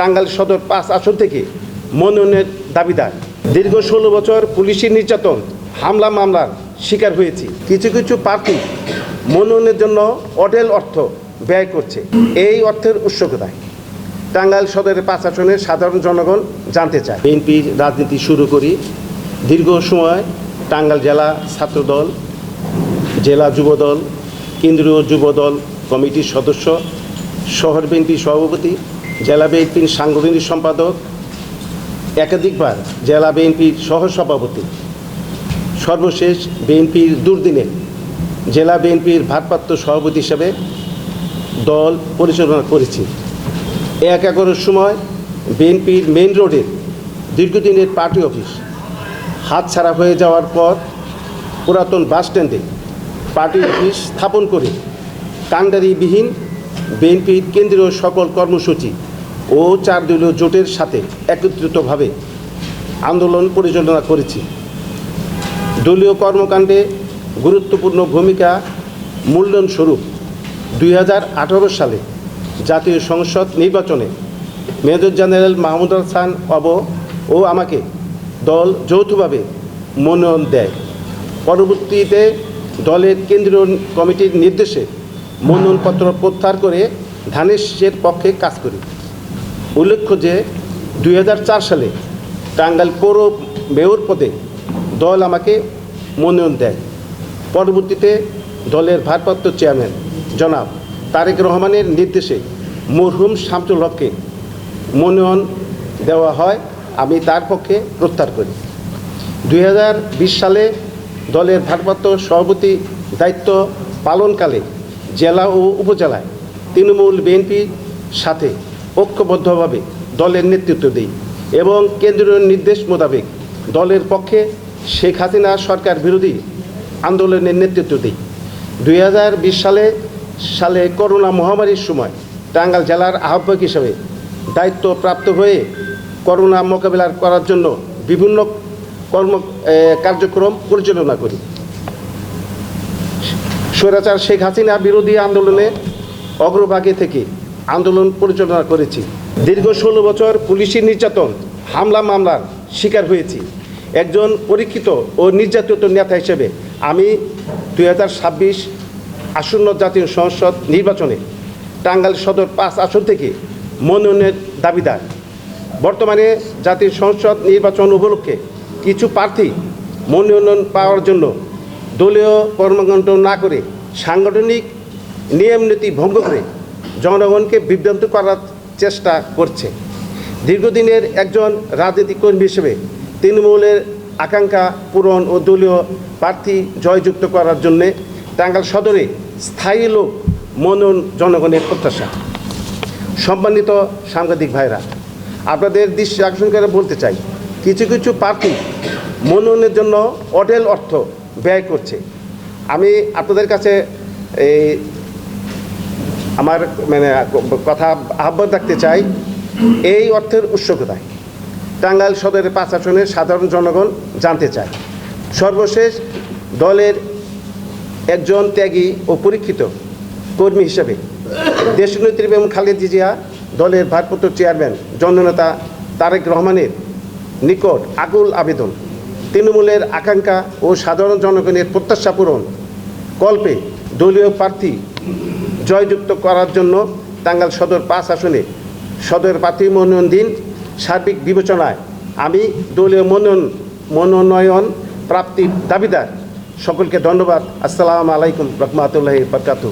টাঙ্গাইল সদর পাঁচ আসন থেকে মনোনয়নের দাবিদার। দীর্ঘ ষোলো বছর পুলিশি নির্যাতন, হামলা মামলার শিকার হয়েছি। কিছু কিছু প্রার্থী মনোনয়নের জন্য অঢেল অর্থ ব্যয় করছে। এই অর্থের উৎস কোথায়? টাঙ্গাইল সদরের পাঁচ আসনের সাধারণ জনগণ জানতে চায়। বিএনপির রাজনীতি শুরু করি। দীর্ঘ সময় টাঙ্গাইল জেলা ছাত্রদল, জেলা যুবদল, কেন্দ্রীয় যুবদল কমিটির সদস্য, শহর বিএনপি সভাপতি জেলা বিএনপির সাংগঠনিক সম্পাদক, একাধিকবার জেলা বিএনপির সহ সভাপতি সর্বশেষ বিএনপির দুর্দিনে জেলা বিএনপির ভারপ্রাপ্ত সভাপতি হিসাবে দল পরিচালনা করেছি। এক এগারোর সময় বিএনপির মেইন রোডের দীর্ঘদিনের পার্টি অফিস হাতছাড়া হয়ে যাওয়ার পর পুরাতন বাস স্ট্যান্ডে পার্টি অফিস স্থাপন করে কাণ্ডারিবিহীন বিএনপির কেন্দ্রীয় সকল কর্মসূচি ও চার দলীয় জোটের সাথে একত্রিতভাবে আন্দোলন পরিচালনা করেছি। দলীয় কর্মকাণ্ডে গুরুত্বপূর্ণ ভূমিকা মূল্যায়ন স্বরূপ দুই হাজার আঠারো সালে জাতীয় সংসদ নির্বাচনে মেজর জেনারেল মাহমুদ হাসান অব ও আমাকে দল যৌথভাবে মনোনয়ন দেয়। পরবর্তীতে দলের কেন্দ্রীয় কমিটির নির্দেশে মনোনয়নপত্র প্রত্যাহার করে ধানের শীষের পক্ষে কাজ করি। উল্লেখ্য যে দুই হাজার চার সালে টাঙ্গাইল পৌর মেয়র পদে দল আমাকে মনোনয়ন দেয়। পরবর্তীতে দলের ভারপ্রাপ্ত চেয়ারম্যান জনাব তারেক রহমানের নির্দেশে মরহুম শামসুল হককে মনোনয়ন দেওয়া হয়, আমি তার পক্ষে প্রত্যাহার করি। দুই হাজার বিশ সালে দলের ভারপ্রাপ্ত সভাপতি দায়িত্ব পালনকালে জেলা ও উপজেলায় তৃণমূল বিএনপির সাথে ঐক্যবদ্ধভাবে দলের নেতৃত্ব দিই এবং কেন্দ্রীয় নির্দেশ মোতাবেক দলের পক্ষে শেখ হাসিনা সরকার বিরোধী আন্দোলনের নেতৃত্ব দিই। দুই হাজার বিশ সালে সালে করোনা মহামারীর সময় টাঙ্গাল জেলার আহ্বায়ক হিসেবে দায়িত্বপ্রাপ্ত হয়ে করোনা মোকাবেলা করার জন্য বিভিন্ন কর্ম কার্যক্রম পরিচালনা করি। স্বৈরাচার শেখ হাসিনা বিরোধী আন্দোলনে অগ্রভাগে থেকে আন্দোলন পরিচালনা করেছি। দীর্ঘ ষোলো বছর পুলিশি নির্যাতন, হামলা মামলার শিকার হয়েছি। একজন পরীক্ষিত ও নির্যাতিত নেতা হিসেবে আমি দু হাজার ছাব্বিশ আসন্ন জাতীয় সংসদ নির্বাচনে টাঙ্গাইল সদর পাঁচ আসন থেকে মনোনয়নের দাবিদার। বর্তমানে জাতীয় সংসদ নির্বাচন উপলক্ষে কিছু প্রার্থী মনোনয়ন পাওয়ার জন্য দলীয় কর্মকাণ্ড না করে সাংগঠনিক নিয়ম নীতি ভঙ্গ করে জনগণকে বিভ্রান্ত করার চেষ্টা করছে। দীর্ঘদিনের একজন রাজনৈতিক কর্মী হিসেবে তৃণমূলের আকাঙ্ক্ষা পূরণ ও দলীয় প্রার্থী জয়যুক্ত করার জন্যে টাঙ্গাল সদরে স্থায়ী লোক মনন জনগণের প্রত্যাশা। সম্মানিত সাংবাদিক ভাইরা, আপনাদের দৃষ্টি আকর্ষণ করে বলতে চাই, কিছু কিছু প্রার্থী মনোনয়নের জন্য অঢেল অর্থ ব্যয় করছে। আমি আপনাদের কাছে এই আমার মানে কথা আহ্বান রাখতে চাই, এই অর্থের উৎস কোথায়? টাঙ্গাইল সদরের পাঁচ আসনের সাধারণ জনগণ জানতে চায়। সর্বশেষ দলের একজন ত্যাগী ও পরীক্ষিত কর্মী হিসেবে দেশনেত্রী এবং খালেদ জিজিয়া দলের ভারপ্রাপ্ত চেয়ারম্যান জননেতা তারেক রহমানের নিকট আকুল আবেদন। তৃণমূলের আকাঙ্ক্ষা ও সাধারণ জনগণের প্রত্যাশা পূরণ। কল্পে দলীয় প্রার্থী জয়যুক্ত করার জন্য টাঙ্গাল সদর পাঁচ আসনে সদর প্রার্থী মনোনয়ন দিন। সার্বিক বিবেচনায় আমি দলীয় মনোনয়ন মনোনয়ন প্রাপ্তির দাবিদার। সকলকে ধন্যবাদ। আসসালামু আলাইকুম রহমতুল্লাহ বরকাতু